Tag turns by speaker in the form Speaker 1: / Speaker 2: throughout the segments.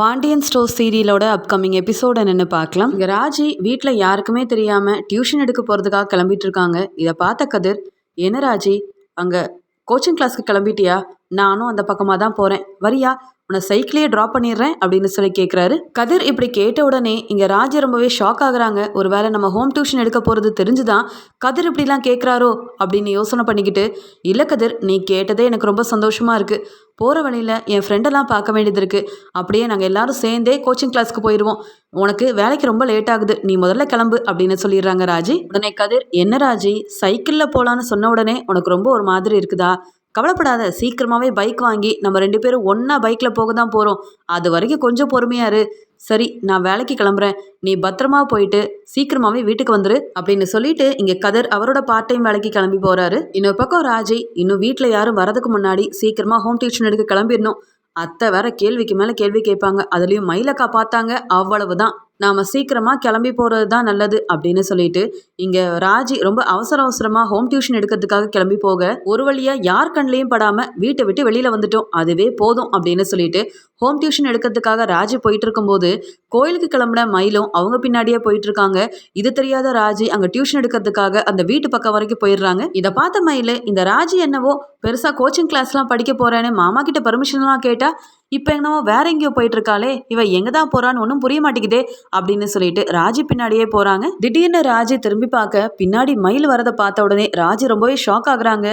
Speaker 1: Pandian store சீரியலோட upcoming episode என்னென்னு பார்க்கலாம். இங்கே ராஜி வீட்டில் யாருக்குமே தெரியாமல் டியூஷன் எடுக்க போகிறதுக்காக கிளம்பிட்டு இருக்காங்க. இதை பார்த்த கதிர் என்ன ராஜி? அங்கே கோச்சிங் கிளாஸ்க்கு கிளம்பிட்டியா? நானும் அந்த பக்கமாக தான் போகிறேன் வரியா? உன்னை சைக்கிளையே ட்ராப் பண்ணிடுறேன் அப்படின்னு சொல்லி கேட்குறாரு கதிர் இப்படி கேட்ட உடனே இங்கே ராஜி ரொம்பவே ஷாக் ஆகுறாங்க. ஒருவேளை நம்ம ஹோம் டியூஷன் எடுக்க போகிறது தெரிஞ்சுதான் கதிர் இப்படிலாம் கேட்குறாரோ அப்படின்னு யோசனை பண்ணிக்கிட்டு இல்லை கதிர் நீ கேட்டதே எனக்கு ரொம்ப சந்தோஷமாக இருக்குது போகிற வழியில் என் ஃப்ரெண்டெல்லாம் பார்க்க வேண்டியது இருக்குது அப்படியே நாங்கள் எல்லாரும் சேர்ந்தே கோச்சிங் கிளாஸ்க்கு போயிடுவோம் உனக்கு வேலைக்கு ரொம்ப லேட் ஆகுது. நீ முதல்ல கிளம்பு அப்படின்னு சொல்லிடுறாங்க ராஜி. உடனே கதிர் என்ன ராஜி? சைக்கிளில் போகலான்னு சொன்ன உடனே உனக்கு ரொம்ப ஒரு மாதிரி இருக்குதா? கவலைப்படாத சீக்கிரமாகவே பைக் வாங்கி நம்ம ரெண்டு பேரும் ஒன்றா பைக்கில் போக தான் போகிறோம் அது வரைக்கும் கொஞ்சம் பொறுமையாக இரு. சரி நான் வேலைக்கு கிளம்புறேன். நீ பத்திரமா போயிட்டு சீக்கிரமாகவே வீட்டுக்கு வந்துரு அப்படின்னு சொல்லிட்டு இங்கே கதர் அவரோட பார்ட் டைம் வேலைக்கு கிளம்பி போகிறாரு இன்னொரு பக்கம் ராஜி இன்னும் வீட்டில் யாரும் வரதுக்கு முன்னாடி சீக்கிரமாக ஹோம் டியூஷன் எடுக்க கிளம்பிடணும். அத்தை வேற கேள்விக்கு மேலே கேள்வி கேட்பாங்க. அதுலேயும் மயிலக்கா பார்த்தாங்க. அவ்வளவுதான். நாம சீக்கிரமா கிளம்பி போறது தான் நல்லது அப்படின்னு சொல்லிட்டு இங்க ராஜி ரொம்ப அவசர அவசரமா ஹோம் டியூஷன் எடுக்கிறதுக்காக கிளம்பி போக ஒரு வழியா யார் கண்ணிலையும் படாம வீட்டை விட்டு வெளியில வந்துட்டோம். அதுவே போதும் அப்படின்னு சொல்லிட்டு ஹோம் டியூஷன் எடுக்கிறதுக்காக ராஜி போயிட்டு இருக்கும்போது கோயிலுக்கு கிளம்புன மயிலும் அவங்க பின்னாடியே போயிட்டு இருக்காங்க. இது தெரியாத ராஜி அங்க டியூஷன் எடுக்கிறதுக்காக அந்த வீட்டு பக்கம் வரைக்கும் போயிடுறாங்க. இதை பார்த்த மயில் இந்த ராஜி என்னவோ பெருசா கோச்சிங் கிளாஸ்லாம் படிக்க போறேன்னு மாமா கிட்ட பர்மிஷன்லாம் கேட்டா இப்போ என்னவோ வேற எங்கேயோ போயிட்டு இருக்காளே இவ எங்கே தான் போறான்னு ஒன்றும் புரிய மாட்டேங்குதே அப்படின்னு சொல்லிட்டு ராஜி பின்னாடியே போறாங்க. திடீர்னு ராஜி திரும்பி பார்க்க பின்னாடி மயில் வரதை பார்த்த உடனே ராஜி ரொம்பவே ஷாக் ஆகுறாங்க.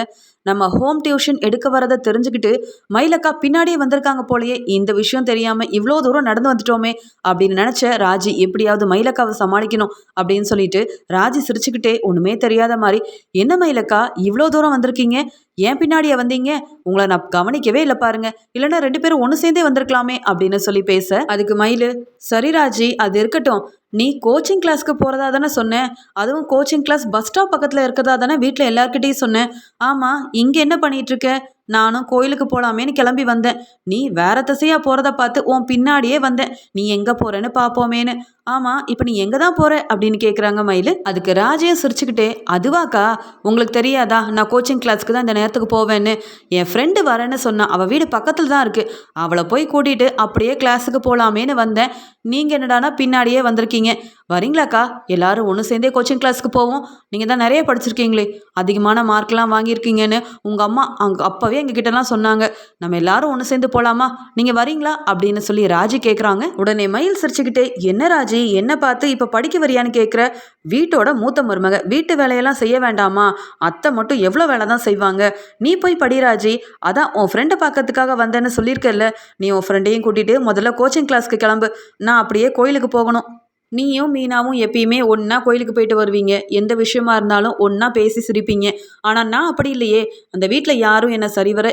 Speaker 1: நம்ம ஹோம் டியூஷன் எடுக்க வரதை தெரிஞ்சுக்கிட்டு மயிலக்கா பின்னாடியே வந்திருக்காங்க போலயே இந்த விஷயம் தெரியாம இவ்வளோ தூரம் நடந்து வந்துட்டோமே அப்படின்னு நினைச்ச ராஜி எப்படியாவது மயிலக்காவை சமாளிக்கணும் அப்படின்னு சொல்லிட்டு ராஜி சிரிச்சுக்கிட்டே ஒண்ணுமே தெரியாத மாதிரி என்ன மயிலக்கா இவ்வளோ தூரம் வந்திருக்கீங்க? ஏன் பின்னாடியே வந்தீங்க? உங்களை நான் கவனிக்கவே இல்லை பாருங்க. இல்லைன்னா ரெண்டு பேரும் ஒன்று சேர்ந்தே வந்திருக்கலாமே அப்படின்னு சொல்லி பேச அதுக்கு மயில் சரி ராஜி அது இருக்கட்டும். நீ கோச்சிங் கிளாஸ்க்கு போகிறதா தானே சொன்னேன் அதுவும் கோச்சிங் கிளாஸ் பஸ் ஸ்டாப் பக்கத்தில் இருக்கிறதா தானே வீட்டில் எல்லாருக்கிட்டையும் சொன்னேன் ஆமாம் இங்கே என்ன பண்ணிகிட்டு இருக்க? நானும் கோயிலுக்கு போகலாமேன்னு கிளம்பி வந்தேன். நீ வேற திசையாக போகிறத பார்த்து உன் பின்னாடியே வந்தேன். நீ எங்கே போகிறேன்னு பார்ப்போமேன்னு. ஆமாம் இப்போ நீ எங்கே தான் போகிற அப்படின்னு கேட்குறாங்க மயில். அதுக்கு ராஜையும் சிரிச்சுக்கிட்டே அதுவாக்கா உங்களுக்கு தெரியாதா? நான் கோச்சிங் கிளாஸ்க்கு தான் இந்த நேரத்துக்கு போவேன்னு. என் ஃப்ரெண்டு வரேன்னு சொன்னான் அவள் வீடு பக்கத்தில் தான் இருக்குது அவளை போய் கூட்டிகிட்டு அப்படியே கிளாஸுக்கு போகலாமேன்னு வந்தேன். நீங்கள் என்னடானா பின்னாடியே வந்திருக்கீங்க. வரீங்களாக்கா? எல்லாரும் ஒன்று சேர்ந்தே கோச்சிங் கிளாஸ்க்கு போவோம். நீங்கள் தான் நிறைய படிச்சிருக்கீங்களே. அதிகமான மார்க்லாம் வாங்கியிருக்கீங்கன்னு உங்கள் அம்மா அங்கே அப்போவே எங்கள் கிட்டலாம் சொன்னாங்க. நம்ம எல்லாரும் ஒன்று சேர்ந்து போகலாமா நீங்கள் வரீங்களா? அப்படின்னு சொல்லி ராஜி கேட்குறாங்க உடனே மயில் சிரிச்சுக்கிட்டே என்ன ராஜி? என்ன பார்த்து இப்போ படிக்க வரியான்னு கேட்குற வீட்டோட மூத்த மருமக. வீட்டு வேலையெல்லாம் செய்ய வேண்டாமா? அத்தை மட்டும் எவ்வளோ வேலை தான் செய்வாங்க? நீ போய் படிராஜி அதான் உன் ஃப்ரெண்டை பார்க்கறதுக்காக வந்தேன்னு சொல்லியிருக்கல நீ உன் ஃப்ரெண்டையும் கூட்டிகிட்டு முதல்ல கோச்சிங் கிளாஸ்க்கு கிளம்பு. நான் அப்படியே கோயிலுக்கு போகணும். நீயும் மீனாவும் எப்பயுமே ஒன்றா கோயிலுக்கு போயிட்டு வருவீங்க. எந்த விஷயமா இருந்தாலும் ஒன்றா பேசி சிரிப்பீங்க. ஆனால் நான் அப்படி இல்லையே. அந்த வீட்டில் யாரும் என்னை சரிவர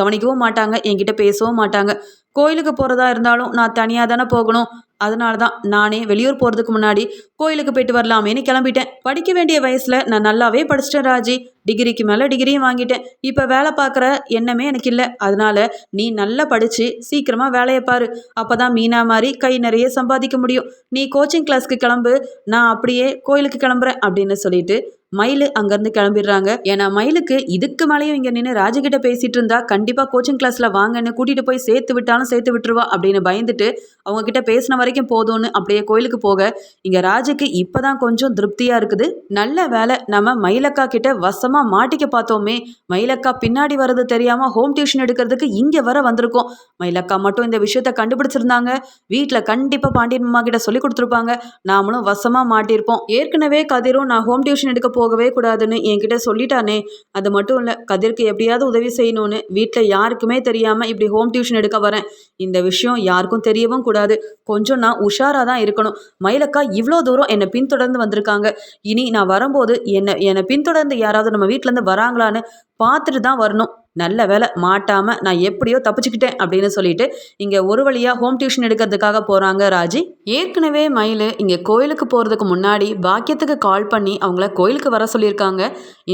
Speaker 1: கவனிக்கவும் மாட்டாங்க என்கிட்ட பேசவும் மாட்டாங்க. கோயிலுக்கு போகிறதா இருந்தாலும் நான் தனியாக தானே போகணும். அதனால தான் நானே வெளியூர் போகிறதுக்கு முன்னாடி கோயிலுக்கு போயிட்டு வரலாமேன்னு கிளம்பிட்டேன். படிக்க வேண்டிய வயசில் நான் நல்லாவே படிச்சிட்டேன் ராஜி. டிகிரிக்கு மேலே டிகிரியும் வாங்கிட்டேன். இப்போ வேலை பார்க்குற எண்ணமே எனக்கு இல்லை. அதனால நீ நல்லா படித்து சீக்கிரமாக வேலையை பாரு. அப்போ தான் மீனா மாதிரி கை நிறைய சம்பாதிக்க முடியும். நீ கோச்சிங் கிளாஸ்க்கு கிளம்பு. நான் அப்படியே கோயிலுக்கு கிளம்புறேன் அப்படின்னு சொல்லிட்டு மயில் அங்கேருந்து கிளம்பிடுறாங்க. ஏன்னா மயிலுக்கு இதுக்கு மேலேயும் இங்கே நின்று ராஜகிட்ட பேசிட்டு இருந்தா கண்டிப்பாக கோச்சிங் கிளாஸில் வாங்கன்னு கூட்டிகிட்டு போய் சேர்த்து விட்டாலும் சேர்த்து விட்டுருவா அப்படின்னு பயந்துட்டு அவங்க கிட்ட பேசின வரைக்கும் போதும்னு அப்படியே கோயிலுக்கு போக இங்கே ராஜுக்கு இப்போதான் கொஞ்சம் திருப்தியாக இருக்குது. நல்ல வேலை நம்ம மயிலக்கா கிட்ட வசமாக மாட்டிக்க பார்த்தோமே. மயிலக்கா பின்னாடி வர்றது தெரியாமல் ஹோம் டியூஷன் எடுக்கிறதுக்கு இங்கே வர வந்திருக்கோம். மயிலக்கா மட்டும் இந்த விஷயத்த கண்டுபிடிச்சிருந்தாங்க. வீட்டில் கண்டிப்பாக பாண்டியன் அம்மா கிட்ட சொல்லி கொடுத்துருப்பாங்க. நாமளும் வசமாக மாட்டியிருப்போம். ஏற்கனவே கதிரும் நான் ஹோம் டியூஷன் எடுக்க போகவே கூடாதுன்னு என்கிட்ட சொல்லிட்டானே. அது மட்டும் இல்லை கதிர்க்கு எப்படியாவது உதவி செய்யணும்னு வீட்டில் யாருக்குமே தெரியாமல் இப்படி ஹோம் டியூஷன் எடுக்க வரேன். இந்த விஷயம் யாருக்கும் தெரியவும் கூடாது. கொஞ்சம் நான் உஷாராக தான் இருக்கணும். மயிலக்கா இவ்வளோ தூரம் என்னை பின்தொடர்ந்து வந்திருக்காங்க. இனி நான் வரும்போது என்னை என்னை பின்தொடர்ந்து யாராவது நம்ம வீட்டிலேருந்து வராங்களான்னு பார்த்துட்டு தான் வரணும். நல்ல வேலை மாட்டாமல் நான் எப்படியோ தப்பிச்சுக்கிட்டேன் அப்படின்னு சொல்லிட்டு இங்கே ஒரு வழியாக ஹோம் டியூஷன் எடுக்கிறதுக்காக போகிறாங்க ராஜி. ஏற்கனவே மயில் இங்கே கோயிலுக்கு போகிறதுக்கு முன்னாடி பாக்கியத்துக்கு கால் பண்ணி அவங்கள கோயிலுக்கு வர சொல்லியிருக்காங்க.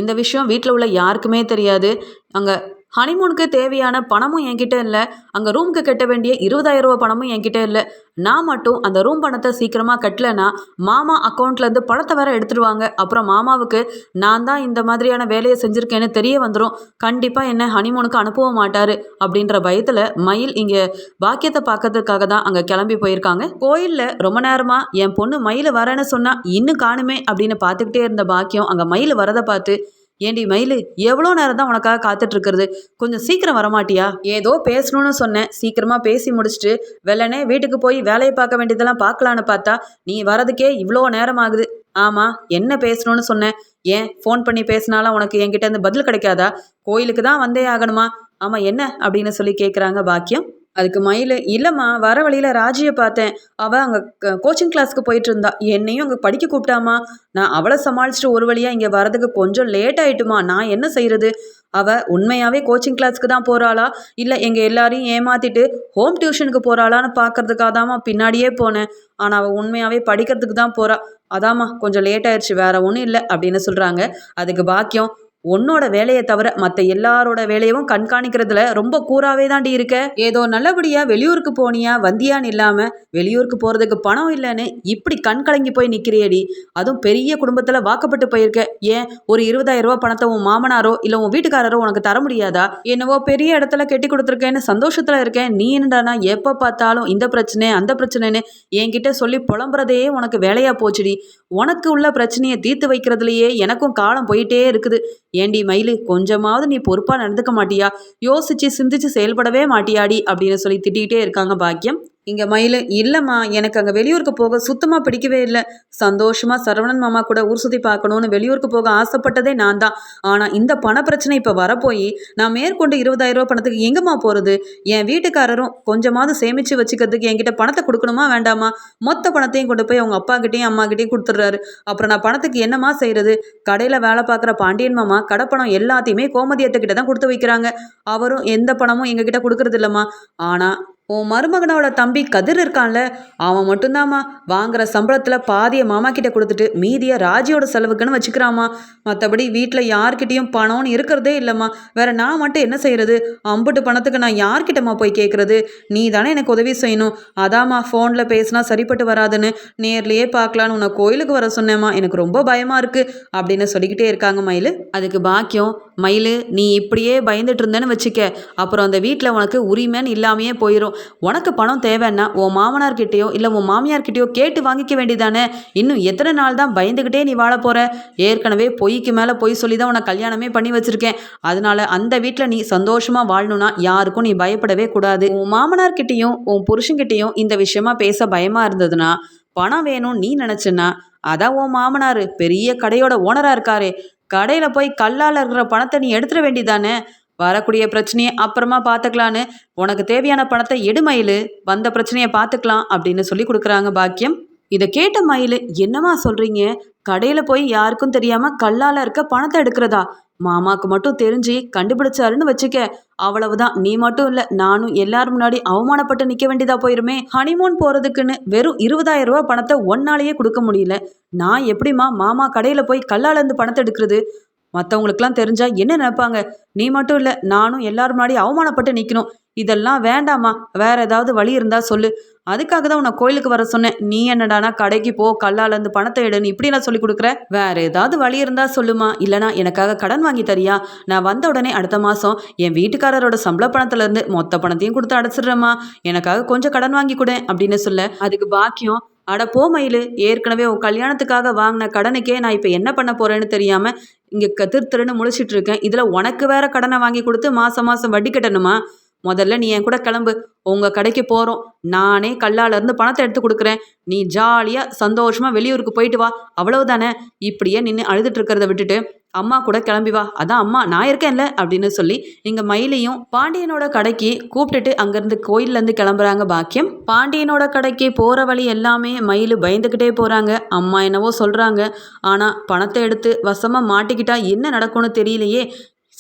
Speaker 1: இந்த விஷயம் வீட்டில் உள்ள யாருக்குமே தெரியாது. அங்கே ஹனிமூனுக்கு தேவையான பணமும் என்கிட்ட இல்லை. அங்கே ரூமுக்கு கட்ட வேண்டிய இருபதாயிரம் ரூபா பணமும் என்கிட்ட இல்லை. நான் மட்டும் அந்த ரூம் பணத்தை சீக்கிரமாக கட்டலைன்னா மாமா அக்கௌண்ட்லேருந்து பணத்தை வேற எடுத்துடுவாங்க. அப்புறம் மாமாவுக்கு நான் தான் இந்த மாதிரியான வேலையை செஞ்சுருக்கேன்னு தெரிய வந்துடும் கண்டிப்பாக என்ன ஹனிமூனுக்கு அனுப்பவும் மாட்டார் அப்படின்ற பயத்தில் மயில் இங்கே பாக்கியத்தை பார்க்கறதுக்காக தான் அங்கே கிளம்பி போயிருக்காங்க. கோயிலில் ரொம்ப நேரமாக என் பொண்ணு மயில் வரேன்னு சொன்னால் இன்னும் காணுமே அப்படின்னு பார்த்துக்கிட்டே இருந்த பாக்கியம் அங்கே மயில் வரதை பார்த்து ஏண்டி மயிலு எவ்வளோ நேரம் தான் உனக்காக காத்துட்டு இருக்கிறது கொஞ்சம் சீக்கிரம் வரமாட்டியா? ஏதோ பேசணும்னு சொன்னேன். சீக்கிரமா பேசி முடிச்சுட்டு வெள்ளனே வீட்டுக்கு போய் வேலையை பார்க்க வேண்டியதெல்லாம் பார்க்கலான்னு பார்த்தா நீ வரதுக்கே இவ்வளோ நேரம் ஆகுது ஆமாம் என்ன பேசணும்னு சொன்னேன். ஏன் ஃபோன் பண்ணி பேசினாலும் உனக்கு என்கிட்ட இருந்து பதில் கிடைக்காதா? கோயிலுக்கு தான் வந்தே ஆகணுமா? ஆமாம் என்ன? அப்படின்னு சொல்லி கேட்குறாங்க பாக்கியம். அதுக்கு மயில் இல்லைம்மா வர வழியில் ராஜியை பார்த்தேன். அவள் அங்கே கோச்சிங் கிளாஸ்க்கு போயிட்டு இருந்தா. என்னையும் அங்கே படிக்க கூப்பிட்டாமா நான் அவளை சமாளிச்சுட்டு ஒரு வழியாக இங்கே வரதுக்கு கொஞ்சம் லேட் ஆயிட்டுமா. நான் என்ன செய்யறது அவள் உண்மையாகவே கோச்சிங் கிளாஸ்க்கு தான் போகிறாளா இல்லை எங்கள் எல்லாரையும் ஏமாத்திட்டு ஹோம் டியூஷனுக்கு போகிறாளான்னு பார்க்கறதுக்காக தாம்மா பின்னாடியே போனேன். ஆனால் அவள் உண்மையாகவே படிக்கிறதுக்கு தான் போகிறா அதாம்மா கொஞ்சம் லேட் ஆயிடுச்சு வேற ஒன்றும் இல்லை அப்படின்னு சொல்கிறாங்க அதுக்கு பாக்கியம் உன்னோட வேலையை தவிர மற்ற எல்லாரோட வேலையும் கண்காணிக்கிறதுல ரொம்ப கூறாவே தாண்டி இருக்க. ஏதோ நல்லபடியா வெளியூருக்கு போனியா வந்தியான்னு இல்லாம வெளியூருக்கு போறதுக்கு பணம் இல்லைன்னு இப்படி கண் கலங்கி போய் நிக்கிறியடி. அதுவும் பெரிய குடும்பத்துல வாக்கப்பட்டு போயிருக்க. ஏன்? ஒரு இருபதாயிரம் ரூபாய் பணத்தை உன் மாமனாரோ இல்ல உன் வீட்டுக்காரரோ உனக்கு தர முடியாதா? என்னவோ பெரிய இடத்துல கெட்டி கொடுத்துருக்கேன்னு சந்தோஷத்துல இருக்கேன். நீ என்னடானா எப்ப பார்த்தாலும் இந்த பிரச்சனை அந்த பிரச்சனைன்னு என்கிட்ட சொல்லி புலம்புறதே உனக்கு வேலையா போச்சுடி. உனக்கு உள்ள பிரச்சனையை தீர்த்து வைக்கிறதுலயே எனக்கும் காலம் போயிட்டே இருக்குது. ஏண்டி மயிலு கொஞ்சமாவது நீ பொறுப்பாக நடந்துக்க மாட்டியா? யோசிச்சு சிந்திச்சு செயல்படவே மாட்டியாடி அப்படின்னு சொல்லி திட்டிகிட்டே இருக்காங்க பாக்கியம். இங்கே மயில் இல்லைம்மா எனக்கு அங்கே வெளியூருக்கு போக சுத்தமாக பிடிக்கவே இல்லை. சந்தோஷமாக சரவணன் மாமா கூட ஊர் சுற்றி பார்க்கணுன்னு வெளியூருக்கு போக ஆசைப்பட்டதே நான் தான். ஆனால் இந்த பண பிரச்சனை இப்போ வரப்போய் நான் மேற்கொண்டு இருபதாயிரம் ரூபா பணத்துக்கு எங்கம்மா போகிறது என் வீட்டுக்காரரும் கொஞ்சமாவது சேமித்து வச்சுக்கிறதுக்கு என்கிட்ட பணத்தை கொடுக்கணுமா வேண்டாமா? மொத்த பணத்தையும் கொண்டு போய் அவங்க அப்பாக்கிட்டேயும் அம்மாக்கிட்டேயும் கொடுத்துட்றாரு. அப்புறம் நான் பணத்துக்கு என்னம்மா செய்கிறது கடையில் வேலை பார்க்குற பாண்டியன் மாமா கடைப்பணம் எல்லாத்தையுமே கோமதியத்துக்கிட்ட தான் கொடுத்து வைக்கிறாங்க. அவரும் எந்த பணமும் எங்ககிட்ட கொடுக்கறது இல்லைம்மா ஆனால் உன் மருமகனோட தம்பி கதிர் இருக்கான்ல அவன் மட்டும்தாம்மா வாங்குற சம்பளத்தில் பாதியை மாமா கிட்ட கொடுத்துட்டு மீதியை ராஜியோட செலவுக்குன்னு வச்சுக்கிறாமா மற்றபடி வீட்டில் யார்கிட்டயும் பணம்னு இருக்கிறதே இல்லைம்மா. வேற நான் மட்டும் என்ன செய்யறது? அம்புட்டு பணத்துக்கு நான் யார்கிட்டம்மா போய் கேட்குறது நீ தானே எனக்கு உதவி செய்யணும். அதாம்மா ஃபோனில் பேசினா சரிப்பட்டு வராதுன்னு நேர்லேயே பார்க்கலான்னு உன்னை கோயிலுக்கு வர சொன்னேம்மா. எனக்கு ரொம்ப பயமாக இருக்குது அப்படின்னு சொல்லிக்கிட்டே இருக்காங்க மயில். அதுக்கு பாக்கியம் மயில் நீ இப்படியே பயந்துட்டு இருந்தேன்னு வச்சுக்க. அப்புறம் அந்த வீட்டில் உனக்கு உரிமைன்னு இல்லாமையே போயிடும் உனக்கு பணம் தேவைன்னா உன் மாமனார்கிட்டயோ இல்லை உன் மாமியார்கிட்டயோ கேட்டு வாங்கிக்க வேண்டியதானே இன்னும் எத்தனை நாள் தான் பயந்துக்கிட்டே நீ வாழ போகிற ஏற்கனவே பொய்க்கு மேலே பொய் சொல்லி தான் உனக்கு கல்யாணமே பண்ணி வச்சுருக்கேன். அதனால அந்த வீட்டில் நீ சந்தோஷமாக வாழணும்னா யாருக்கும் நீ பயப்படவே கூடாது. உன் மாமனார்கிட்டயும் உன் புருஷன்கிட்டயும் இந்த விஷயமா பேச பயமாக இருந்ததுன்னா பணம் வேணும்னு நீ நினச்சின்னா அதான் உன் மாமனார். பெரிய கடையோட ஓனராக இருக்காரே. கடையில் போய் கல்லால் இருக்கிற பணத்தை நீ எடுத்துட வேண்டிதானே வரக்கூடிய பிரச்சனையை அப்புறமா பார்த்துக்கலான்னு உனக்கு தேவையான பணத்தை எடு மயில். வந்த பிரச்சனையை பார்த்துக்கலாம் அப்படின்னு சொல்லி கொடுக்குறாங்க பாக்கியம். இதை கேட்ட மயில் என்னம்மா சொல்கிறீங்க கடையில் போய் யாருக்கும் தெரியாமல் கல்லால் இருக்க பணத்தை எடுக்கிறதா? மாமாக்கு மட்டும் தெரிஞ்சு கண்டுபிடிச்சாருன்னு வச்சுக்க. அவ்வளவுதான். நீ மட்டும் இல்லை நானும் எல்லாரும் முன்னாடி அவமானப்பட்டு நிற்க வேண்டியதா போயிருமே. ஹனிமூன் போகிறதுக்குன்னு வெறும் இருபதாயிரம் ரூபாய் பணத்தை ஒன்னாலேயே கொடுக்க முடியல. நான் எப்படிம்மா மாமா கடையில் போய் கல்லாலேருந்து பணத்தை எடுக்கிறது? மற்றவங்களுக்குலாம் தெரிஞ்சா என்ன நினைப்பாங்க? நீ மட்டும் இல்லை நானும் எல்லாரும் முன்னாடி அவமானப்பட்டு நிற்கணும் இதெல்லாம் வேண்டாமா வேற ஏதாவது வழி இருந்தா சொல்லு. அதுக்காக தான் உன்னை கோயிலுக்கு வர சொன்னேன். நீ என்னடானா கடைக்கு போ கல்லால இருந்து பணத்தை எடுன்னு இப்படிலாம் சொல்லி கொடுக்குற? வேற ஏதாவது வழி இருந்தா சொல்லுமா. இல்லனா எனக்காக கடன் வாங்கி தரியா? நான் வந்த உடனே அடுத்த மாசம் என் வீட்டுக்காரரோட சம்பள பணத்துல இருந்து மொத்த பணத்தையும் கொடுத்து அடைச்சிடுறேம்மா. எனக்காக கொஞ்சம் கடன் வாங்கி கொடு அப்படின்னு சொல்ல அதுக்கு பாக்கியம். அட போ மயில். ஏற்கனவே உன் கல்யாணத்துக்காக வாங்கின கடனுக்கே நான் இப்போ என்ன பண்ண போறேன்னு தெரியாம இங்கே கதிர் திருன்னு முழிச்சிட்டு இருக்கேன். இதில் உனக்கு வேற கடனை வாங்கி கொடுத்து மாசம் மாசம் வட்டி கட்டணுமா? முதல்ல நீ என் கூட கிளம்பு. உங்கள் கடைக்கு போகிறோம் நானே கல்லாலேருந்து பணத்தை எடுத்து கொடுக்குறேன். நீ ஜாலியாக சந்தோஷமாக வெளியூருக்கு போயிட்டு வா. அவ்வளவுதானே? இப்படியே நின்று அழுதுட்டு இருக்கிறத விட்டுட்டு அம்மா கூட கிளம்பி வா. அதான் அம்மா நான் இருக்கேன்ல அப்படின்னு சொல்லி இங்கே மயிலையும் பாண்டியனோட கடைக்கு கூப்பிட்டுட்டு அங்கேருந்து கோயிலேருந்து கிளம்புறாங்க பாக்கியம். பாண்டியனோட கடைக்கு போகிற வழி எல்லாமே மயில் பயந்துக்கிட்டே போகிறாங்க அம்மா என்னவோ சொல்கிறாங்க ஆனால் பணத்தை எடுத்து வசமாக மாட்டிக்கிட்டா என்ன நடக்கும்னு தெரியலையே.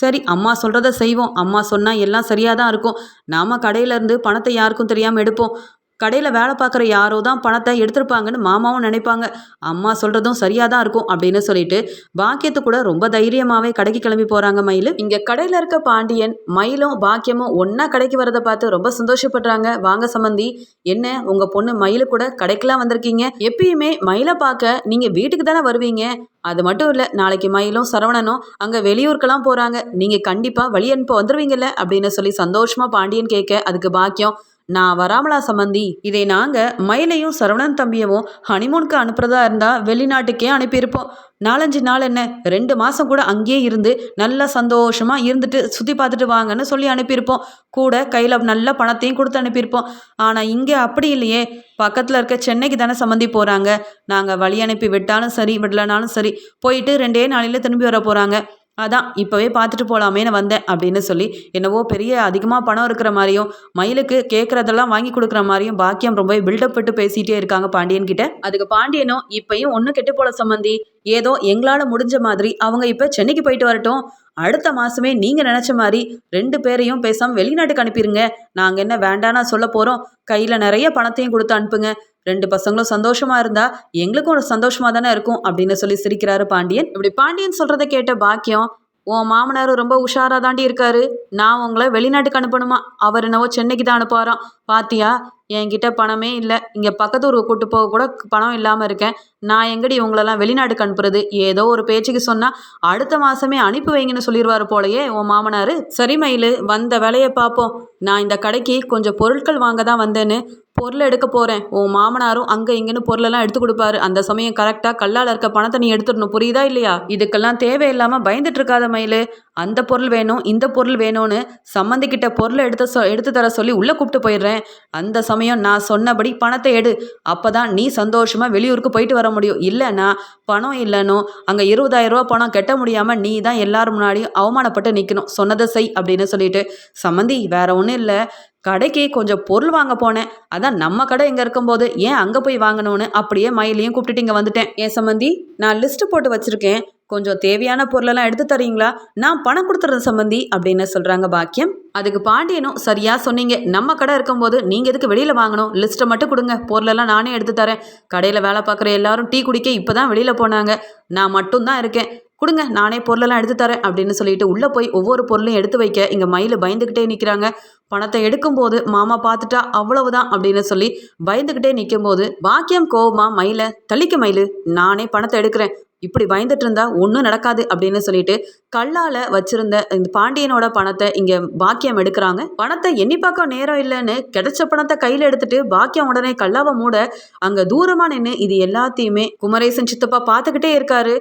Speaker 1: சரி அம்மா சொல்கிறத செய்வோம். அம்மா சொன்னால் எல்லாம் சரியாக தான் இருக்கும். நாம் கடையிலேருந்து பணத்தை யாருக்கும் தெரியாமல் எடுப்போம். கடையில் வேலை பார்க்குற யாரோ தான் பணத்தை எடுத்திருப்பாங்கன்னு மாமாவும் நினைப்பாங்க. அம்மா சொல்கிறதும் சரியாக தான் இருக்கும் அப்படின்னு சொல்லிட்டு பாக்கியத்து கூட ரொம்ப தைரியமாகவே கடைக்கு கிளம்பி போகிறாங்க மயில். இங்கே கடையில் இருக்க பாண்டியன் மயிலும் பாக்கியமும் ஒன்றா கடைக்கு வரதை பார்த்து ரொம்ப சந்தோஷப்படுறாங்க. வாங்க சம்மந்தி என்ன உங்கள் பொண்ணு மயில் கூட கடைக்கெலாம் வந்திருக்கீங்க? எப்பயுமே மயிலை பார்க்க நீங்கள் வீட்டுக்கு தானே வருவீங்க? அது மட்டும் இல்லை நாளைக்கு மயிலும் சரவணனும் அங்கே வெளியூருக்கெல்லாம் போகிறாங்க நீங்கள் கண்டிப்பாக வழி அனுப்ப வந்துடுவீங்கல்ல அப்படின்னு சொல்லி சந்தோஷமாக பாண்டியன் கேட்க அதுக்கு பாக்கியம் நான் வராமலா சம்மந்தி இதை நாங்கள் மயிலையும் சரவணன் தம்பியவும் ஹனிமூனுக்கு அனுப்புறதா இருந்தால் வெளிநாட்டுக்கே அனுப்பியிருப்போம். நாலஞ்சு நாள் என்ன ரெண்டு மாதம் கூட அங்கேயே இருந்து நல்லா சந்தோஷமாக இருந்துட்டு சுற்றி பார்த்துட்டு வாங்கன்னு சொல்லி அனுப்பியிருப்போம். கூட கையில் நல்ல பணத்தையும் கொடுத்து அனுப்பியிருப்போம். ஆனால் இங்கே அப்படி இல்லையே. பக்கத்தில் இருக்க சென்னைக்கு தானே சம்மந்தி போகிறாங்க நாங்கள் வழி அனுப்பி விட்டாலும் சரி விடலனாலும் சரி போயிட்டு ரெண்டே நாளையில் திரும்பி வர போகிறாங்க அதான் இப்போவே பார்த்துட்டு போகலாமேன்னு வந்தேன் அப்படின்னு சொல்லி என்னவோ பெரிய அதிகமாக பணம் இருக்கிற மாதிரியும் மயிலுக்கு கேட்குறதெல்லாம் வாங்கி கொடுக்குற மாதிரியும் பாக்கியம் ரொம்ப பில்டப் பட்டு பேசிகிட்டே இருக்காங்க பாண்டியன் கிட்ட. அதுக்கு பாண்டியனும் இப்பயும் ஒன்றும் கெட்டு போல சம்மந்தி ஏதோ எங்களால் முடிஞ்ச மாதிரி அவங்க இப்போ சென்னைக்கு போயிட்டு வரட்டும். அடுத்த மாதமே நீங்கள் நினச்ச மாதிரி ரெண்டு பேரையும் பேசாமல் வெளிநாட்டுக்கு அனுப்பிடுங்க நாங்கள் என்ன வேண்டானா சொல்ல போகிறோம் கையில் நிறைய பணத்தையும் கொடுத்து அனுப்புங்க. ரெண்டு பசங்களும் சந்தோஷமா இருந்தா எங்களுக்கும் ஒரு சந்தோஷமா தானே இருக்கும் அப்படின்னு சொல்லி சிரிக்கிறாரு பாண்டியன். இப்படி பாண்டியன் சொல்றதை கேட்ட பாக்கியம் உன் மாமனார் ரொம்ப உஷாரா தாண்டி இருக்காரு. நான் உங்களை வெளிநாட்டுக்கு அனுப்பணுமா? அவர் என்னவோ சென்னைக்கு தான் அனுப்புவாராம். பாத்தியா? என்கிட்ட பணமே இல்லை. இங்கே பக்கத்து ஊருக்கு கூட்டு போக கூட பணம் இல்லாமல் இருக்கேன். நான் எங்கடி உங்களெல்லாம் வெளிநாட்டுக்கு அனுப்புறது? ஏதோ ஒரு பேச்சுக்கு சொன்னால் அடுத்த மாதமே அனுப்பி வைங்கன்னு சொல்லிடுவார் போலயே உன் மாமனார். சரி மயில் வந்த வேலையை பார்ப்போம். நான் இந்த கடைக்கு கொஞ்சம் பொருட்கள் வாங்க தான் வந்தேன்னு. பொருள் எடுக்க போகிறேன் உன் மாமனாரும் அங்கே இங்கேன்னு பொருளெல்லாம் எடுத்து கொடுப்பாரு. அந்த சமயம் கரெக்டாக கல்லால் இருக்க பணத்தை நீ எடுத்துடணும். புரியுதா இல்லையா? இதுக்கெல்லாம் தேவையில்லாமல் பயந்துட்டு இருக்காத மயில். அந்த பொருள் வேணும் இந்த பொருள் வேணும்னு சம்மந்திக்கிட்ட பொருளை எடுத்து சொ எடுத்து தர சொல்லி உள்ளே கூப்பிட்டு போயிடுறேன். அந்த சமயம் நான் சொன்னபடி பணத்தை எடு. அப்போ தான் நீ சந்தோஷமாக வெளியூருக்கு போயிட்டு வர முடியும். இல்லைன்னா பணம் இல்லைனோ அங்கே இருபதாயிரம் ரூபா பணம் கட்ட முடியாமல் நீ தான் எல்லாரும் முன்னாடியும் அவமானப்பட்டு நிற்கணும் சொன்னதை செய் அப்படின்னு சொல்லிட்டு. சம்மந்தி வேற ஒன்றும் இல்லை. கடைக்கு கொஞ்சம் பொருள் வாங்க போனேன். அதான் நம்ம கடை இங்கே இருக்கும்போது ஏன் அங்கே போய் வாங்கணும்னு அப்படியே மயிலையும் கூப்பிட்டுட்டு இங்கே வந்துட்டேன். ஏன் சம்மந்தி நான் லிஸ்ட்டு போட்டு வச்சுருக்கேன். கொஞ்சம் தேவையான பொருளெல்லாம் எடுத்து தரீங்களா? நான் பணம் கொடுத்துறது சம்மந்தி அப்படின்னு சொல்கிறாங்க பாக்கியம். அதுக்கு பாண்டியனும் சரியா சொன்னீங்க. நம்ம கடை இருக்கும்போது நீங்கள் எதுக்கு வெளியில் வாங்கணும்? லிஸ்ட்டை மட்டும் கொடுங்க. பொருளெல்லாம் நானே எடுத்து தரேன். கடையில் வேலை பார்க்குற எல்லாரும் டீ குடிக்க இப்போ தான் வெளியில் போனாங்க. நான் மட்டும்தான் இருக்கேன். கொடுங்க நானே பொருளெல்லாம் எடுத்து தரேன் அப்படின்னு சொல்லிட்டு உள்ளே போய் ஒவ்வொரு பொருளையும் எடுத்து வைக்க இங்கே மயில் பயந்துக்கிட்டே நிற்கிறாங்க பணத்தை எடுக்கும்போது மாமா பார்த்துட்டா அவ்வளவுதான் அப்படின்னு சொல்லி பயந்துக்கிட்டே நிற்கும்போது பாக்கியம் கோவமா மயிலை? தள்ளிக்க மயில். நானே பணத்தை எடுக்கிறேன். இப்படி பயந்துட்டு இருந்தா ஒன்றும் நடக்காது அப்படின்னு சொல்லிட்டு கல்லால வச்சிருந்த இந்த பாண்டியனோட பணத்தை இங்க பாக்கியம் எடுக்கிறாங்க. பணத்தை எண்ணி பார்க்க நேரம் இல்லைன்னு கிடைச்ச பணத்தை கையில எடுத்துட்டு பாக்கியம் உடனே கல்லாவை மூட அங்க தூரமா நின்று இது எல்லாத்தையுமே குமரேசன் சித்தப்பா பார்த்துக்கிட்டே இருக்காரு.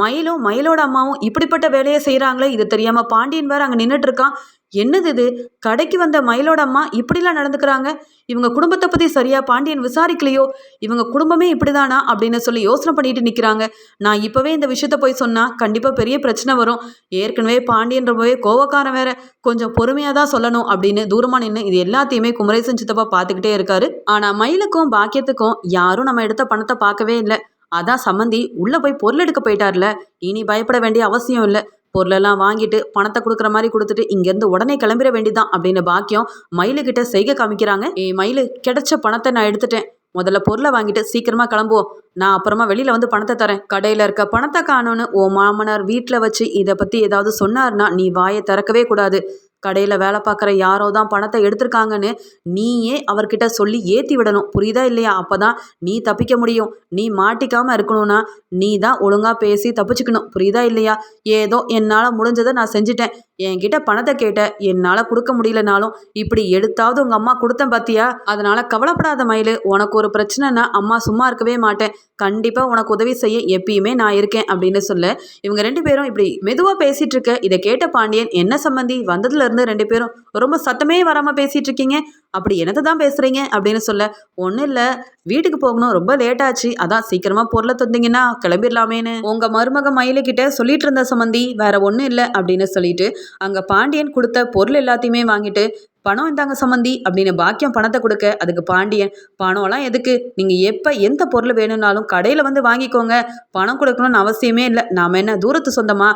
Speaker 1: மயிலும் மயிலோட அம்மாவும் இப்படிப்பட்ட வேலையை செய்கிறாங்களே இது தெரியாமல் பாண்டியன் வேற அங்கே நின்றுட்டு இருக்கான். என்னது இது? கடைக்கு வந்த மயிலோட அம்மா இப்படிலாம் நடந்துக்கிறாங்க? இவங்க குடும்பத்தை பற்றி சரியா பாண்டியன் விசாரிக்கலையோ? இவங்க குடும்பமே இப்படிதானா? அப்படின்னு சொல்லி யோசனை பண்ணிட்டு நிற்கிறாங்க நான் இப்போவே இந்த விஷயத்த போய் சொன்னால் கண்டிப்பாக பெரிய பிரச்சனை வரும். ஏற்கனவே பாண்டியன் ரொம்பவே கோவக்காரன் வேற. கொஞ்சம் பொறுமையாக தான் சொல்லணும் அப்படின்னு தூரமாக நின்று இது எல்லாத்தையுமே குமரேசன் சித்தப்பா பார்த்துக்கிட்டே இருக்காரு. ஆனால் மயிலுக்கும் பாக்கியத்துக்கும் யாரும் நம்ம எடுத்த பணத்தை பார்க்கவே இல்லை. அதான் சம்மந்தி உள்ளே போய் பொருள் எடுக்க போயிட்டார்ல. இனி பயப்பட வேண்டிய அவசியம் இல்லை. பொருளெல்லாம் வாங்கிட்டு பணத்தை கொடுக்குற மாதிரி கொடுத்துட்டு இங்கேருந்து உடனே கிளம்பிட வேண்டியதான் அப்படின்னு பாக்கியம் மயிலுக்கிட்ட செய்க காமிக்கிறாங்க. ஏ மயிலு கிடைச்ச பணத்தை நான் எடுத்துட்டேன். முதல்ல பொருளை வாங்கிட்டு சீக்கிரமாக கிளம்புவோம். நான் அப்புறமா வெளியில் வந்து பணத்தை தரேன். கடையில் இருக்க பணத்தை காணோன்னு ஓ மாமனார் வீட்டில் வச்சு இதை பற்றி ஏதாவது சொன்னார்னா நீ வாயை திறக்கவே கூடாது. கடையில் வேலை பார்க்குற யாரோ தான் பணத்தை எடுத்திருக்காங்கன்னு நீயே அவர்கிட்ட சொல்லி ஏற்றி விடணும். புரியுதா இல்லையா? அப்போ தான் நீ தப்பிக்க முடியும். நீ மாட்டிக்காமல் இருக்கணும்னா நீ தான் ஒழுங்காக பேசி தப்பிச்சுக்கணும். புரியுதா இல்லையா? ஏதோ என்னால் முடிஞ்சதை நான் செஞ்சுட்டேன். என்கிட்ட பணத்தை கேட்ட என்னால் கொடுக்க முடியலனாலும் இப்படி எடுத்தாவது உங்கள் அம்மா கொடுத்தேன் பார்த்தியா அதனால் கவலைப்படாத மயில். உனக்கு ஒரு பிரச்சனைனா அம்மா சும்மா இருக்கவே மாட்டேன். கண்டிப்பாக உனக்கு உதவி செய்ய எப்பயுமே நான் இருக்கேன் அப்படின்னு சொல்ல. இவங்க ரெண்டு பேரும் இப்படி மெதுவாக பேசிகிட்டு இருக்க. இதை கேட்ட பாண்டியன் என்ன சம்மந்தி வந்ததுல இருந்து ரெண்டு பேரும் ரொம்ப சத்தமே வராமல் பேசிகிட்டு இருக்கீங்க அப்படி என்னத்தை தான் பேசுகிறீங்க அப்படின்னு சொல்ல ஒன்றும் இல்லை. வீட்டுக்கு போகணும். ரொம்ப லேட் ஆச்சு. அதான் சீக்கிரமாக பொருளை தந்தீங்கன்னா கிளம்பிடலாமேன்னு. உங்கள் மருமக மயிலுக்கிட்ட சொல்லிட்டு இருந்த சம்மந்தி வேற ஒன்றும் இல்லை. அப்படின்னு சொல்லிட்டு அங்கே பாண்டியன் கொடுத்த பொருள் எல்லாத்தையுமே வாங்கிட்டு பணம் இந்தாங்க சம்மந்தி அப்படின்னு பாக்கியம் பணத்தை கொடுக்க அதுக்கு பாண்டியன் பணம்லாம் எதுக்கு? நீங்கள் எப்போ எந்த பொருள் வேணும்னாலும் கடையில் வந்து வாங்கிக்கோங்க. பணம் கொடுக்கணும்னு அவசியமே இல்லை. நாம் என்ன தூரத்து சொந்தமா?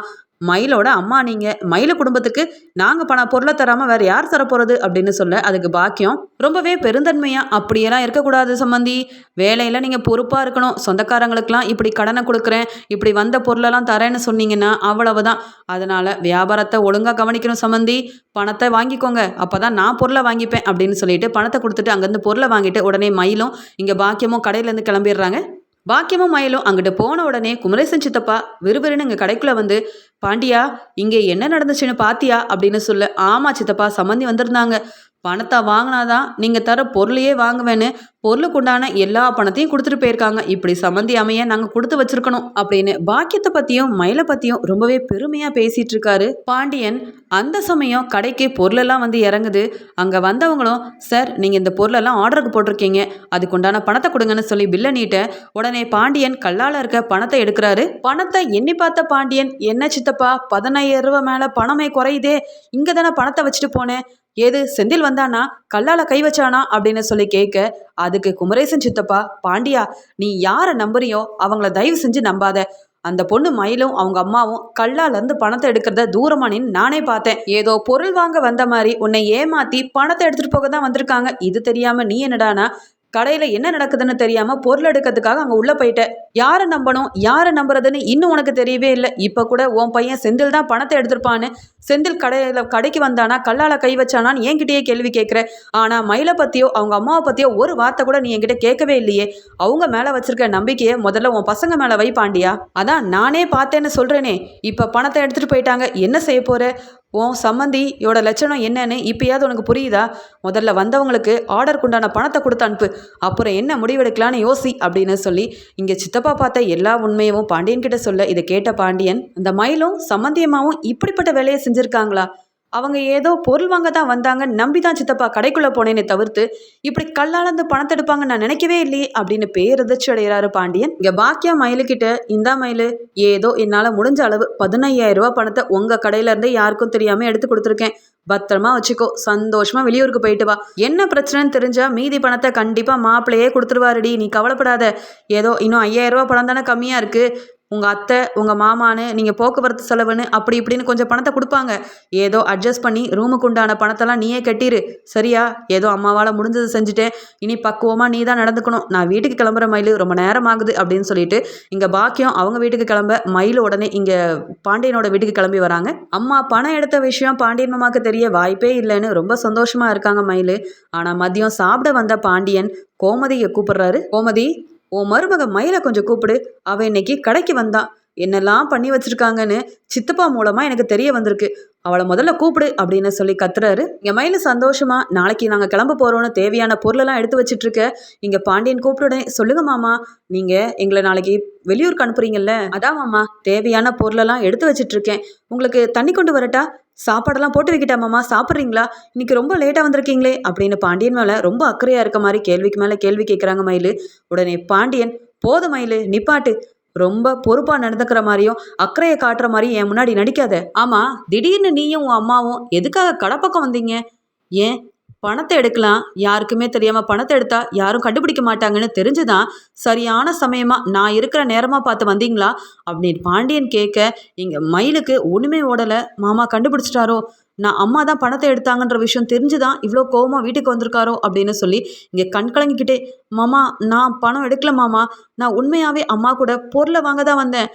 Speaker 1: மயிலோட அம்மா நீங்கள் மயில குடும்பத்துக்கு நாங்கள் பண பொருளை தராமல் வேறு யார் தரப்போகிறது அப்படின்னு சொல்ல அதுக்கு பாக்கியம். ரொம்பவே பெருந்தன்மையாக அப்படியெல்லாம் இருக்கக்கூடாது சம்மந்தி வேலையில் நீங்கள் பொறுப்பாக இருக்கணும். சொந்தக்காரங்களுக்கெல்லாம் இப்படி கடனை கொடுக்குறேன். இப்படி வந்த பொருளெல்லாம் தரேன்னு சொன்னீங்கன்னா அவ்வளவுதான். அதனால் வியாபாரத்தை ஒழுங்காக கவனிக்கணும் சம்மந்தி பணத்தை வாங்கிக்கோங்க. அப்போ தான் நான் பொருளை வாங்கிப்பேன் அப்படின்னு சொல்லிட்டு பணத்தை கொடுத்துட்டு அங்கேருந்து பொருளை வாங்கிட்டு உடனே மயிலும் இங்கே பாக்கியமும் கடையிலேருந்து கிளம்பிடுறாங்க. பாக்கியமும் மயிலும் அங்கிட்டு போன உடனே குமரேசன் சித்தப்பா விறுவிறுன்னு இங்கே கடைக்குள்ளே வந்து பாண்டியா இங்கே என்ன நடந்துச்சுன்னு பாத்தியா? அப்படின்னு சொல்ல ஆமா சித்தப்பா சம்மந்தி வந்திருந்தாங்க. பணத்தை வாங்கினாதான் நீங்கள் தர பொருளையே வாங்குவேன்னு பொருளுக்கு உண்டான எல்லா பணத்தையும் கொடுத்துட்டு போயிருக்காங்க. இப்படி சம்மந்தி அமைய நாங்கள் கொடுத்து வச்சிருக்கணும் அப்படின்னு பாக்கியத்தை பற்றியும் மயிலை பற்றியும் ரொம்பவே பெருமையாக பேசிகிட்டு இருக்காரு. பாண்டியன் அந்த சமயம் கடைக்கு பொருளெல்லாம் வந்து இறங்குது. அங்கே வந்தவங்களும் சார் நீங்கள் இந்த பொருளெல்லாம் ஆர்டருக்கு போட்டிருக்கீங்க. அதுக்கு உண்டான பணத்தை கொடுங்கன்னு சொல்லி பில்லை நீட்ட உடனே பாண்டியன் கல்லால் இருக்க பணத்தை எடுக்கிறாரு. பணத்தை எண்ணி பார்த்த பாண்டியன் என்ன சித்தப்பா பதினாயிரம் ரூபா மேலே பணமே குறையுதே. இங்கே தானே பணத்தை வச்சுட்டு போனேன். ஏது செந்தில் வந்தானா? கல்லால கை வச்சானா? அப்படின்னு சொல்லி கேட்க அதுக்கு குமரேசன் சித்தப்பா பாண்டியா நீ யாரை நம்புறியோ அவங்கள தயவு செஞ்சு நம்பாத. அந்த பொண்ணு மயிலும் அவங்க அம்மாவும் கல்லால இருந்து பணத்தை எடுக்கிறத தூரமானின்னு நானே பார்த்தேன். ஏதோ பொருள் வாங்க வந்த மாதிரி உன்னை ஏமாத்தி பணத்தை எடுத்துட்டு போக தான் வந்திருக்காங்க. இது தெரியாம நீ என்னடானா? கடையில் என்ன நடக்குதுன்னு தெரியாமல் பொருள் எடுக்கிறதுக்காக அங்கே உள்ளே போயிட்டேன். யாரை நம்பணும்? யாரை நம்புறதுன்னு இன்னும் உனக்கு தெரியவே இல்லை. இப்போ கூட உன் பையன் செந்தில் தான் பணத்தை எடுத்திருப்பான்னு செந்தில் கடையில் கடைக்கு வந்தானா? கல்லால் கை வச்சானான்னு என்கிட்டயே கேள்வி கேட்குற ஆனால் மயிலை பற்றியோ அவங்க அம்மாவை பற்றியோ ஒரு வார்த்தை கூட நீ என்கிட்ட கேட்கவே இல்லையே. அவங்க மேலே வச்சிருக்க நம்பிக்கையை முதல்ல உன் பசங்க மேலே வை பாண்டியா. அதான் நானே பார்த்தேன்னு சொல்கிறேனே இப்போ பணத்தை எடுத்துகிட்டு போயிட்டாங்க. என்ன செய்ய போகிற உன் சம்மந்தியோட லட்சணம் என்னன்னு இப்பயாவது உனக்கு புரியுதா? முதல்ல வந்தவங்களுக்கு ஆர்டருக்கு உண்டான பணத்தை கொடுத்து அனுப்பு. அப்புறம் என்ன முடிவெடுக்கலான்னு யோசி அப்படின்னு சொல்லி இங்கே சித்தப்பா பார்த்த எல்லா உண்மையும் பாண்டியன் கிட்ட சொல்ல இதை கேட்ட பாண்டியன் இந்த மயிலும் சம்மந்தியமாவும் இப்படிப்பட்ட வேலையை செஞ்சுருக்காங்களா? அவங்க ஏதோ பொருள் வாங்க தான் வந்தாங்க நம்பி தான் சித்தப்பா கடைக்குள்ளே போனேனே தவிர்த்து இப்படி கல்லால் இருந்து பணத்தை எடுப்பாங்க நான் நினைக்கவே இல்லையே அப்படின்னு பேரதிர்ச்சி அடைகிறாரு பாண்டியன். இங்கே பாக்கியா மயிலுக்கிட்ட இந்தா மயில் ஏதோ என்னால் முடிஞ்ச அளவு பதினையாயிரம் ரூபா பணத்தை உங்கள் கடையிலேருந்து யாருக்கும் தெரியாமல் எடுத்து கொடுத்துருக்கேன். பத்திரமா வச்சுக்கோ சந்தோஷமா வெளியூருக்கு போயிட்டு வா. என்ன பிரச்சனைன்னு தெரிஞ்சா மீதி பணத்தை கண்டிப்பாக மாப்பிள்ளையே கொடுத்துருவாருடி நீ கவலைப்படாத. ஏதோ இன்னும் ஐயாயிரம் ரூபா பணம் தானே கம்மியாக இருக்குது உங்கள் அத்தை உங்கள் மாமான்னு நீங்கள் போக்குவரத்து செலவுன்னு அப்படி இப்படின்னு கொஞ்சம் பணத்தை கொடுப்பாங்க. ஏதோ அட்ஜஸ்ட் பண்ணி ரூமுக்கு உண்டான பணத்தெல்லாம் நீயே கட்டிடு சரியா? ஏதோ அம்மாவால் முடிஞ்சது செஞ்சுட்டேன். இனி பக்குவமாக நீ தான் நடந்துக்கணும். நான் வீட்டுக்கு கிளம்புற மயில் ரொம்ப நேரம் ஆகுது அப்படின்னு சொல்லிட்டு இங்கே பாக்கியம் அவங்க வீட்டுக்கு கிளம்ப மயில் உடனே இங்கே பாண்டியனோட வீட்டுக்கு கிளம்பி வராங்க. அம்மா பணம் எடுத்த விஷயம் பாண்டியன் மாமாவுக்கு தெரிய வாய்ப்பே இல்லைன்னு ரொம்ப சந்தோஷமாக இருக்காங்க மயில். ஆனால் மதியம் சாப்பிட வந்த பாண்டியன் கோமதியை கூப்பிடுறாரு. கோமதி உன் மருமக மயிலை கொஞ்சம் கூப்பிடு. அவன் இன்னைக்கு கடைக்கு வந்தான் என்னெல்லாம் பண்ணி வச்சிருக்காங்கன்னு சித்தப்பா மூலமா எனக்கு தெரிய வந்திருக்கு. அவளை முதல்ல கூப்பிடு அப்படின்னு சொல்லி கத்துறாரு. இங்க மயில சந்தோஷமா நாளைக்கு நாங்க கிளம்ப போறோம்னு தேவையான பொருளெல்லாம் எடுத்து வச்சிட்டு இருக்க இங்க பாண்டியன் கூப்பிடுடே சொல்லுங்க மாமா. நீங்க எங்களை நாளைக்கு வெளியூருக்கு அனுப்புறீங்கல்ல? அதான் மாமா. தேவையான பொருளெல்லாம் எடுத்து வச்சிட்டு இருக்கேன் உங்களுக்கு தண்ணி கொண்டு வரட்டா? சாப்பாடெல்லாம் போட்டு வைக்கிட்டா மாமா? சாப்பிட்றீங்களா? இன்னைக்கு ரொம்ப லேட்டாக வந்திருக்கீங்களே. அப்படின்னு பாண்டியன் மேலே ரொம்ப அக்கறையாக இருக்க மாதிரி கேள்விக்கு மேலே கேள்வி கேட்குறாங்க மயில். உடனே பாண்டியன் போதும் மயில் நிப்பாட்டு. ரொம்ப பொறுப்பாக நடந்துக்கிற மாதிரியும் அக்கறையை காட்டுற மாதிரியும் என் முன்னாடி நடிக்காத. ஆமாம் திடீர்னு நீயும் உன் அம்மாவும் எதுக்காக கடப்பக்கம் வந்தீங்க? ஏன் பணத்தை எடுக்கலாம். யாருக்குமே தெரியாமல் பணத்தை எடுத்தா யாரும் கண்டுபிடிக்க மாட்டாங்கன்னு தெரிஞ்சுதான் சரியான சமயமாக நான் இருக்கிற நேரமாக பார்த்து வந்தீங்களா? அப்படின்னு பாண்டியன் கேட்க இங்கே மயிலுக்கு ஒன்றுமே ஓடலை. மாமா கண்டுபிடிச்சிட்டாரோ? நான் அம்மா தான் பணத்தை எடுத்தாங்கன்ற விஷயம் தெரிஞ்சுதான் இவ்வளோ கோவமாக வீட்டுக்கு வந்திருக்காரோ? அப்படின்னு சொல்லி இங்கே கண் கலங்கிக்கிட்டே மாமா நான் பணம் எடுக்கல மாமா. நான் உண்மையாகவே அம்மா கூட பொருளை வாங்க தான் வந்தேன்.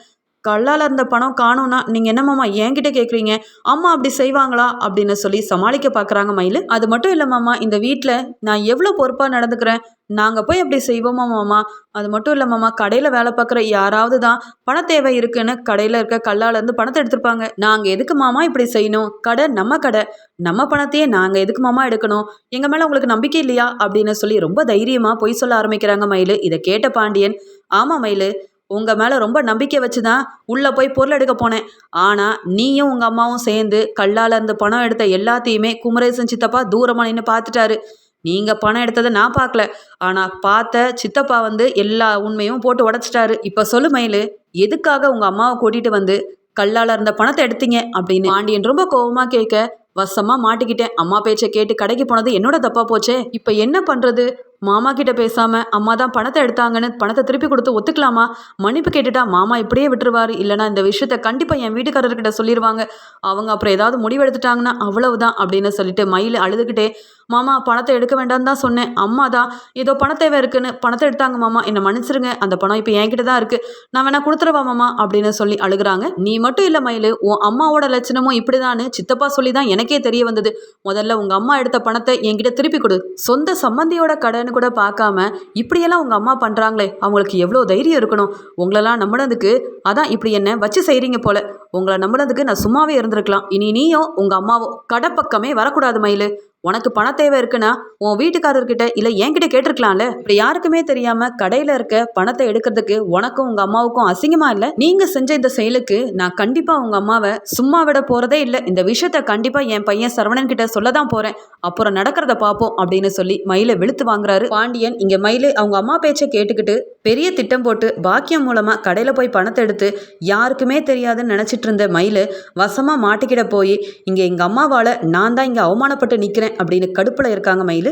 Speaker 1: கல்லால் இருந்த பணம் காணும்னா நீங்கள் என்ன என்கிட்ட கேட்குறீங்க அம்மா அப்படி செய்வாங்களா? அப்படின்னு சொல்லி சமாளிக்க பார்க்குறாங்க மயில். அது மட்டும் இல்லைம்மாம்மா இந்த வீட்டில் நான் எவ்வளோ பொறுப்பாக நடந்துக்கிறேன்? நாங்கள் போய் அப்படி செய்வோமா மாமா? அது மட்டும் இல்லை மாமா கடையில் வேலை பார்க்குற யாராவது தான் பண தேவை இருக்குன்னு கடையில் இருக்க கல்லாலேருந்து பணத்தை எடுத்திருப்பாங்க. நாங்கள் எதுக்கு மாமா இப்படி செய்யணும்? கடை நம்ம கடை. நம்ம பணத்தையே நாங்கள் எதுக்கு மாமா எடுக்கணும்? எங்கள் மேலே உங்களுக்கு நம்பிக்கை இல்லையா? அப்படின்னு சொல்லி ரொம்ப தைரியமாக பொய் சொல்ல ஆரம்பிக்கிறாங்க மயில். இதை கேட்ட பாண்டியன் ஆமாம் மயில் உங்கள் மேலே ரொம்ப நம்பிக்கை வச்சு தான் உள்ளே போய் பொருள் எடுக்க போனேன். ஆனால் நீயும் உங்கள் அம்மாவும் சேர்ந்து கல்லால் இருந்து பணம் எடுத்த எல்லாத்தையுமே குமரேசன் சித்தப்பா தூரமாக நின்று பார்த்துட்டாரு நீங்கள் பணம் எடுத்ததை நான் பார்க்கல ஆனால் பார்த்த சித்தப்பா வந்து எல்லா உண்மையும் போட்டு உடச்சிட்டாரு. இப்போ சொல்லு மயில் எதுக்காக உங்கள் அம்மாவை கூட்டிகிட்டு வந்து கல்லால் இருந்த பணத்தை எடுத்தீங்க அப்படின்னு? பாண்டியன் ரொம்ப கோபமாக கேட்க வசமாக மாட்டிக்கிட்டேன். அம்மா பேச்சை கேட்டு கடைக்கு போனது என்னோட தப்பா போச்சே. இப்போ என்ன பண்ணுறது மாமா கிட்ட பேசாம அம்மா தான் பணத்தை எடுத்தாங்கன்னு பணத்தை திருப்பி கொடுத்து ஒத்துக்கலாமா? மன்னிப்பு கேட்டுட்டா மாமா இப்படியே விட்டுருவாரு. இல்லைனா இந்த விஷயத்த கண்டிப்பாக என் வீட்டுக்காரர்கிட்ட சொல்லிடுவாங்க அவங்க அப்புறம் ஏதாவது முடிவு எடுத்துட்டாங்கன்னா அவ்வளவுதான் அப்படின்னு சொல்லிட்டு மயில் அழுதுகிட்டே மாமா பணத்தை எடுக்க வேண்டாம்னு தான் சொன்னேன். அம்மா தான் ஏதோ பணத்தேவை இருக்குன்னு பணத்தை எடுத்தாங்க மாமா என்னை மன்னிச்சிருங்க. அந்த பணம் இப்போ என்கிட்ட தான் இருக்கு. நான் வேணா கொடுத்துருவா மாமா? அப்படின்னு சொல்லி அழுகுறாங்க. நீ மட்டும் இல்லை மயில் உன் அம்மாவோட லட்சணமும் இப்படிதான்னு சித்தப்பா சொல்லி தான் எனக்கே தெரிய வந்தது. முதல்ல உங்க அம்மா எடுத்த பணத்தை என்கிட்ட திருப்பி கொடு. சொந்த சம்பந்தியோட கடைன்னு கூட பார்க்காம இப்படியெல்லாம் உங்க அம்மா பண்றாங்களே அவங்களுக்கு எவ்வளோ தைரியம் இருக்கணும்? உங்களெல்லாம் நம்பினதுக்கு அதான் இப்படி என்ன வச்சு செய்றீங்க போல. உங்களை நம்பினதுக்கு நான் சும்மாவே இருந்திருக்கலாம். இனி நீயும் உங்க அம்மாவும் கடை பக்கமே வரக்கூடாது மயில். உனக்கு பண தேவை இருக்குன்னா உன் வீட்டுக்காரர்கிட்ட இல்லை என்கிட்ட கேட்டிருக்கலாம்ல? இப்படி யாருக்குமே தெரியாம கடையில் இருக்க பணத்தை எடுக்கிறதுக்கு உனக்கும் உங்க அம்மாவுக்கும் அசிங்கமா இல்லை? நீங்க செஞ்ச இந்த செயலுக்கு நான் கண்டிப்பா உங்க அம்மாவை சும்மா விட போறதே இல்லை. இந்த விஷயத்த கண்டிப்பா என் பையன் சரவணன் கிட்ட சொல்ல தான் போறேன். அப்புறம் நடக்கிறத பார்ப்போம் அப்படின்னு சொல்லி மயிலை வெளுத்து வாங்குறாரு. பாண்டியன் இங்க மயிலு அவங்க அம்மா பேச்சை கேட்டுக்கிட்டு பெரிய திட்டம் போட்டு பாக்கியம் மூலமா கடையில போய் பணத்தை எடுத்து யாருக்குமே தெரியாதுன்னு நினைச்சிட்டு இருந்த மயில் வசமா மாட்டிக்கிட போய் இங்க எங்க அம்மாவால நான் தான் இங்க அவமானப்பட்டு நிக்கிறேன். அப்படின்னு கடுப்பில் இருக்காங்க மயில்.